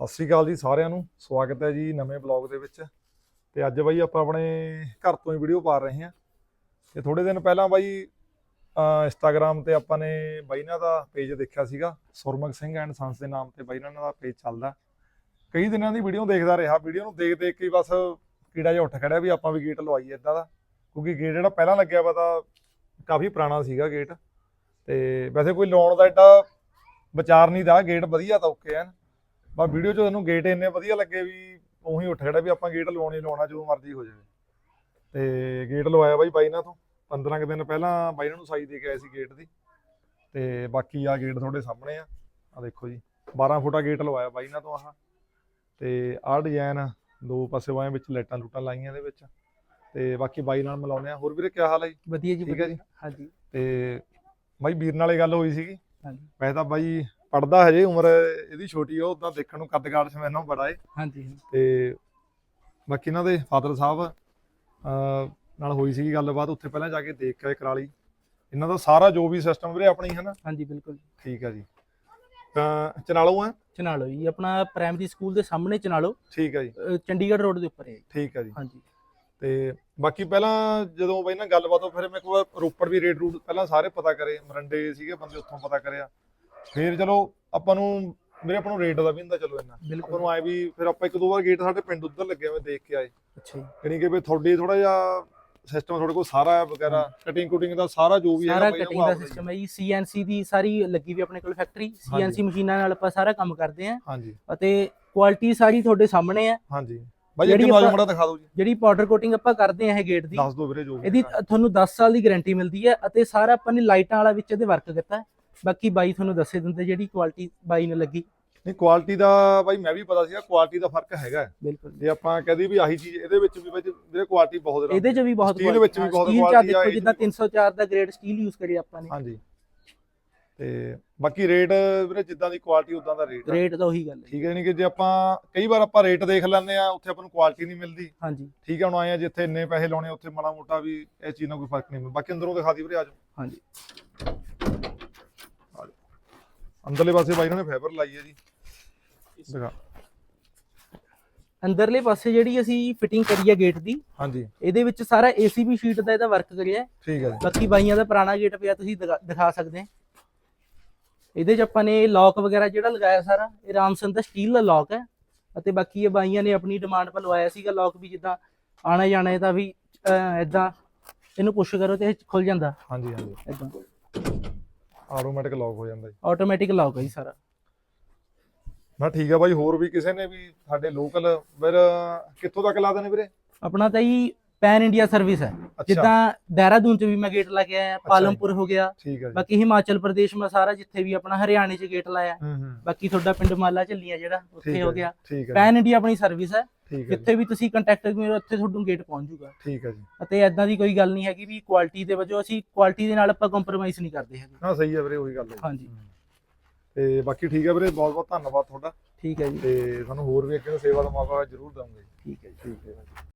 ਸਤਿ ਸ੍ਰੀ ਅਕਾਲ ਜੀ ਸਾਰਿਆਂ ਨੂੰ। ਸਵਾਗਤ ਹੈ ਜੀ ਨਵੇਂ ਬਲੌਗ ਦੇ ਵਿੱਚ। ਤੇ ਅੱਜ ਬਾਈ ਆਪਾਂ ਆਪਣੇ ਘਰ ਤੋਂ ਹੀ ਵੀਡੀਓ ਪਾ ਰਹੇ ਹਾਂ। ਤੇ ਥੋੜੇ ਦਿਨ ਪਹਿਲਾਂ ਬਾਈ ਇੰਸਟਾਗ੍ਰam ਤੇ ਆਪਾਂ ਨੇ ਬਾਈਨਾ ਦਾ ਪੇਜ ਦੇਖਿਆ ਸੀਗਾ। ਸੁਰਮਖ ਸਿੰਘ ਐਂਡ ਸੰਸ ਦੇ ਨਾਮ ਤੇ ਬਾਈਨਾ ਦਾ ਪੇਜ ਚੱਲਦਾ। ਕਈ ਦਿਨਾਂ ਦੀ ਵੀਡੀਓ ਦੇਖਦਾ ਰਿਹਾ। ਵੀਡੀਓ ਨੂੰ ਦੇਖ ਦੇਖ ਕੇ ਬਸ ਕੀੜਾ ਜਿਹਾ ਉੱਠ ਖੜਿਆ ਵੀ ਆਪਾਂ ਵੀ ਗੇਟ ਲਵਾਈਏ ਇਦਾਂ ਦਾ। ਕਿਉਂਕਿ ਗੇਟ ਜਿਹੜਾ ਪਹਿਲਾਂ ਲੱਗਿਆ ਵਾ ਤਾਂ ਕਾਫੀ ਪੁਰਾਣਾ ਸੀਗਾ ਗੇਟ ਤੇ ਵੈਸੇ ਕੋਈ ਲਾਉਣ ਦਾ ਐਡਾ ਵਿਚਾਰ ਨਹੀਂ ਦਾ। ਗੇਟ ਵਧੀਆ ਤਾਂ ਓਕੇ ਐਨ ਬਸ ਵੀਡੀਓ 'ਚ ਤੁਹਾਨੂੰ ਗੇਟ ਇੰਨੇ ਵਧੀਆ ਲੱਗੇ ਵੀ ਉਹੀ ਉੱਠ ਖੜਾ ਵੀ ਆਪਾਂ ਗੇਟ ਲਵਾਉਣੀ ਲਵਾਉਣਾ ਜੋ ਮਰਜ਼ੀ ਹੋ ਜਾਵੇ। ਤੇ ਗੇਟ ਲਵਾਇਆ ਬਾਈ ਬਾਈ ਨਾਲ ਤੋਂ 15 ਕੁ ਦਿਨ ਪਹਿਲਾਂ ਬਾਈ ਨੂੰ ਸਾਈ ਦੇ ਕੇ ਆਏ ਸੀ ਗੇਟ ਦੀ। ਤੇ ਬਾਕੀ ਆ ਗੇਟ ਤੁਹਾਡੇ ਸਾਹਮਣੇ ਆ ਆ ਦੇਖੋ ਜੀ 12 ਫੁੱਟਾ ਗੇਟ ਲਵਾਇਆ ਬਾਈ ਨਾਲ ਤੋਂ ਆਹ। ਤੇ ਆਹ ਡਿਜ਼ਾਈਨ ਦੋ ਪਾਸੇ ਵਾਏ ਵਿੱਚ ਲਾਈਟਾਂ ਲੂਟਾਂ ਲਾਈਆਂ ਇਹਦੇ ਵਿੱਚ। ਤੇ ਬਾਕੀ ਬਾਈ ਨਾਲ ਮਿਲਾਉਂਦੇ ਆ। ਹੋਰ ਵੀਰੇ ਕੀ ਹਾਲ ਹੈ ਜੀ? ਵਧੀਆ ਜੀ ਠੀਕ ਹੈ। ਜੀ। ਹਾਂਜੀ। ਤੇ ਬਾਈ ਵੀਰ ਨਾਲ ਗੱਲ ਹੋਈ ਸੀਗੀ। ਹਾਂਜੀ। ਵੈਸੇ ਤਾਂ ਬਾਈ ਪੜਦਾ ਹਜੇ ਉਮਰ ਇਹਦੀ ਛੋਟੀ ਆ ਉਦਾਂ ਦੇਖਣ ਨੂੰ ਕੱਦ ਕਾਠ ਸਮੇਂ ਨਾਲ ਬੜਾ ਏ। ਹਾਂਜੀ। ਤੇ ਬਾਕੀ ਇਹਨਾਂ ਦੇ ਫਾਦਰ ਸਾਹਿਬ ਨਾਲ ਹੋਈ ਸੀਗੀ ਗੱਲਬਾਤ ਉੱਥੇ ਪਹਿਲਾਂ ਜਾ ਕੇ ਦੇਖ ਕੇ ਆਏ ਕਰਾਲੀ ਇਹਨਾਂ ਦਾ ਸਾਰਾ ਜੋ ਵੀ ਸਿਸਟਮ ਵੀਰੇ ਆਪਣੀ ਹੈ ਨਾ ਹਾਂਜੀ ਬਿਲਕੁਲ। ਠੀਕ ਆ ਜੀ। ਤਾਂ ਚਨਾਲੋ ਆ? ਚਨਾਲੋ ਜੀ ਆਪਣਾ ਪ੍ਰਾਇਮਰੀ ਸਕੂਲ ਦੇ ਸਾਹਮਣੇ ਚਨਾਲੋ। ਠੀਕ ਆ ਜੀ। ਚੰਡੀਗੜ੍ਹ ਰੋਡ ਦੇ ਉੱਪਰ ਹੈ। ਠੀਕ ਆ ਜੀ। ਹਾਂਜੀ। ਤੇ ਬਾਕੀ ਪਹਿਲਾਂ ਜਦੋਂ ਬਈ ਨਾ ਗੱਲਬਾਤ ਹੋ ਫਿਰ ਮੈਂ ਵਾਰ ਰੋਪੜ ਵੀ ਰੇਟ ਰੂਟ ਪਹਿਲਾਂ ਸਾਰੇ ਪਤਾ ਕਰੇ ਮਰੰਡੇ ਸੀਗੇ ਬੰਦੇ ਉੱਥੋਂ ਪਤਾ ਕਰਿਆ। ਫਿਰ ਚਲੋ ਆਪਾਂ ਨੂੰ ਮੇਰੇ ਆਪਾਂ ਨੂੰ ਰੇਟ ਦਾ ਵੀ ਹੁੰਦਾ ਚਲੋ ਇੰਨਾ। ਆਪਾਂ ਨੂੰ ਆਏ ਵੀ ਫਿਰ ਆਪਾਂ ਇੱਕ ਦੋ ਵਾਰ ਗੇਟ ਸਾਡੇ ਪਿੰਡ ਉੱਧਰ ਲੱਗੇ ਹੋਏ ਦੇਖ ਕੇ ਆਏ। ਅੱਛਾ ਜੀ। ਯਾਨੀ ਕਿ ਵੀ ਤੁਹਾਡੀ ਥੋੜਾ ਜਿਹਾ ਸਿਸਟਮ ਤੁਹਾਡੇ ਕੋਲ ਸਾਰਾ ਹੈ ਵਗੈਰਾ ਕਟਿੰਗ ਕੁਟਿੰਗ ਦਾ ਸਾਰਾ ਜੋ ਵੀ ਸਾਰਾ ਹੈਗਾ ਬਈ ਕਟਿੰਗ ਦਾ ਹੀ। ਸਿਸਟਮ ਹੈ ਜੀ। ਸੀਐਨਸੀ ਦੀ ਸਾਰੀ ਲੱਗੀ ਵੀ ਆਪਣੇ ਕੋਲ ਫੈਕਟਰੀ। ਸੀਐਨਸੀ ਮਸ਼ੀਨਾਂ ਨਾਲ ਆਪਾਂ ਸਾਰਾ ਕੰਮ ਕਰਦੇ ਆਂ ਹਾਂਜੀ। ਅਤੇ ਕੁਆਲਿਟੀ ਸਾਰੀ ਤੁਹਾਡੇ ਸਾਹਮਣੇ ਹੈ। ਹਾਂਜੀ। ਬਾਈ ਜਿਹੜੀ ਮਾਜੋ ਮੜਾ ਦਿਖਾ ਦਿਓ ਜੀ। ਜਿਹੜੀ ਪਾਊਡਰ ਕੋਟਿੰਗ ਆਪਾਂ ਕਰਦੇ ਆਂ ਇਹ ਗੇਟ ਦੀ ਦੱਸ ਦਿਓ ਵੀਰੇ ਜੋ ਇਹਦੀ। ਤੁਹਾਨੂੰ 10 ਸਾਲ ਦੀ ਗਾਰੰਟੀ ਮਿਲਦੀ ਹੈ ਅਤੇ ਸਾਰਾ ਆਪਾਂ ਨੇ ਲਾਈਟਾਂ ਵਾਲਾ ਵਿੱਚ ਇਹਦੇ ਵਰਕ ਕੀਤਾ ਹੈ। ਬਾਕੀ ਬਾਈ ਤੁਹਾਨੂੰ ਦੱਸੇ ਦਿੰਦੇ ਜਿਹੜੀ ਕੁਆਲਿਟੀ ਬਾਈ ਨੂੰ ਲੱਗੀ। ਨਹੀਂ ਕੁਆਲਿਟੀ ਦਾ ਬਾਈ ਮੈਂ ਵੀ ਪਤਾ ਸੀਗਾ ਕੁਆਲਿਟੀ ਦਾ ਫ਼ਰਕ ਹੈਗਾ। ਬਿਲਕੁਲ। ਜੇ ਆਪਾਂ ਕਹਦੇ ਵੀ ਆਹੀ ਚੀਜ਼ ਇਹਦੇ ਵਿੱਚ ਵੀ ਬਾਈ ਵੀਰੇ ਕੁਆਲਿਟੀ ਬਹੁਤ ਇਹਦੇ ਚ ਵੀ ਬਹੁਤ quality- ਵਿੱਚ ਵੀ ਬਹੁਤ ਚ ਆ ਦੇਖੋ ਜਿੱਦਾਂ ਵੀ 304 ਦਾ ਗ੍ਰੇਡ ਸਟੀਲ ਯੂਜ਼ ਕਰੀ ਆਪਾਂ ਨੇ। ਹਾਂਜੀ। ਤੇ ਬਾਕੀ ਰੇਟ ਵੀਰੇ ਜਿੱਦਾਂ ਦੀ ਕੁਆਲਿਟੀ ਉਦਾਂ ਦਾ ਰੇਟ ਰੇਟ ਤਾਂ ਉਹੀ ਗੱਲ ਹੈ। ਠੀਕ ਹੈ ਨਹੀਂ ਕਿ ਜੇ ਆਪਾਂ ਕਈ ਵਾਰ ਆਪਾਂ ਰੇਟ ਦੇਖ ਲੈਂਦੇ ਆ ਉੱਥੇ ਆਪਾਂ ਨੂੰ ਕੁਆਲਿਟੀ ਨਹੀਂ ਮਿਲਦੀ। ਹਾਂਜੀ। ਠੀਕ ਹੈ ਹੁਣ ਆਏ ਆ ਜਿੱਥੇ ਇੰਨੇ ਪੈਸੇ ਲਾਉਣੇ ਉੱਥੇ ਮਾੜਾ ਮੋਟਾ ਵੀ ਇਹ ਚੀਜ਼ ਨਾਲ ਕੋਈ ਫ਼ਰਕ ਨਹੀਂ ਮਿਲਦਾ। ਬਾਕੀ ਅੰਦਰੋਂ ਦਿਖਾ ਦੀ ਵੀਰੇ ਆਜੋ ਹਾਂਜੀ। ਅੰਦਰਲੇ ਪਾਸੇ ਬਾਈ ਇਹਨਾਂ ਨੇ ਫਾਈਬਰ ਲਾਈ ਹੈ ਜੀ। ਦਿਖਾ। ਅੰਦਰਲੇ ਪਾਸੇ ਜਿਹੜੀ ਅਸੀਂ ਫਿਟਿੰਗ ਕਰੀ ਹੈ ਗੇਟ ਦੀ ਹਾਂਜੀ। ਇਹਦੇ ਵਿੱਚ ਸਾਰਾ ACB ਸ਼ੀਟ ਦਾ ਇਹਦਾ ਵਰਕ ਕਰਿਆ। ਠੀਕ ਹੈ ਜੀ। ਬਾਕੀ ਬਾਈਆਂ ਦਾ ਪੁਰਾਣਾ ਗੇਟ ਪਿਆ ਤੁਸੀਂ ਦਿਖਾ- ਦਿਖਾ ਸਕਦੇ ਹੋ। ਇਹਦੇ 'ਚ ਆਪਾਂ ਨੇ ਲੌਕ ਵਗੈਰਾ ਜਿਹੜਾ ਲਗਾਇਆ ਸਾਰਾ ਇਹ ਰਾਮਸਨ ਦਾ ਸਟੀਲ ਦਾ ਲੌਕ ਹੈ। ਅਤੇ ਬਾਕੀ ਇਹ ਬਾਈਆਂ ਨੇ ਆਪਣੀ ਡਿਮਾਂਡ 'ਤੇ ਲਵਾਇਆ ਸੀਗਾ ਲੌਕ ਵੀ ਜਿੱਦਾਂ ਆਣਾ ਜਾਣਾ ਇਹਦਾ ਵੀ ਇਦਾਂ ਇਹਨੂੰ ਪੁਸ਼ ਕਰੋ ਤੇ ਇਹ ਖੁੱਲ ਜਾਂਦਾ। ਹਾਂਜੀ ਹਾਂਜੀ। ਇਦਾਂ ਆਟੋਮੈਟਿਕ ਲੌਕ ਹੋ ਜਾਂਦਾ ਜੀ। ਆਟੋਮੈਟਿਕ ਲੌਕ ਹੈ ਜੀ ਸਾਰਾ। ਨਾ ਠੀਕ ਹੈ ਬਾਈ ਹੋਰ ਵੀ ਕਿਸੇ ਨੇ ਵੀ ਸਾਡੇ ਲੋਕਲ ਫਿਰ ਕਿੱਥੋਂ ਤੱਕ ਲਾ ਦੇਣੇ ਵੀਰੇ? ਆਪਣਾ ਤਾਂ ਜੀ ਪੈਨ ਇੰਡੀਆ ਸਰਵਿਸ ਹੈ ਜਿੱਦਾਂ ਦੇਹਰਾਦੂਨ ਚ ਵੀ ਮੈਂ ਗੇਟ ਲਾ ਕੇ ਆਇਆ ਪਾਲਮਪੁਰ ਹੋ ਗਿਆ। ਬਾਕੀ ਹਿਮਾਚਲ ਪ੍ਰਦੇਸ਼ ਮੈਂ ਸਾਰਾ ਜਿੱਥੇ ਵੀ ਆਪਣਾ ਹਰਿਆਣੇ ਚ ਗੇਟ ਲਾਇਆ। ਬਾਕੀ ਤੁਹਾਡਾ ਪਿੰਡ ਮਾਲਾ ਝੱਲੀਆਂ ਜਿਹੜਾ ਉੱਥੇ ਹੈ ਗਿਆ। ਪੈਨ ਇੰਡੀਆ ਆਪਣੀ ਸਰਵਿਸ ਹੈ ਠੀਕ ਹੈ ਜਿੱਥੇ ਵੀ ਤੁਸੀਂ ਕੰਟੈਕਟ ਕਰੋਗੇ ਉੱਥੇ ਤੁਹਾਨੂੰ ਗੇਟ ਪਹੁੰਚ ਜਾਊਗਾ। ਠੀਕ ਹੈ ਜੀ। ਅਤੇ ਐਦਾਂ ਦੀ ਕੋਈ ਗੱਲ ਨਹੀਂ ਹੈਗੀ ਵੀ ਕੁਆਲਿਟੀ ਦੇ ਵਜੋਂ ਅਸੀਂ ਕੁਆਲਿਟੀ ਦੇ ਨਾਲ ਆਪਾਂ ਕੰਪਰੋਮਾਈਜ਼ ਨਹੀਂ ਕਰਦੇ ਹੈਗੇ। ਨਾ ਸਹੀ ਹੈ ਵੀਰੇ ਉਹੀ ਗੱਲ ਹੈ। ਹਾਂਜੀ। ਹੂੰ। ਤੇ ਬਾਕੀ ਠੀਕ ਹੈ ਵੀਰੇ ਬਹੁਤ ਬਹੁਤ ਧੰਨਵਾਦ ਤੁਹਾਡਾ। ਠੀਕ ਹੈ ਜੀ। ਤੇ ਤੁਹਾਨੂੰ ਹੋਰ ਵੀ ਅੱਗੇ ਸੇਵਾ ਦਾ ਮੌਕਾ ਜ਼ਰੂਰ ਦਵਾਂਗੇ। ਠੀਕ ਹੈ ਜੀ। ਠੀਕ ਹੈ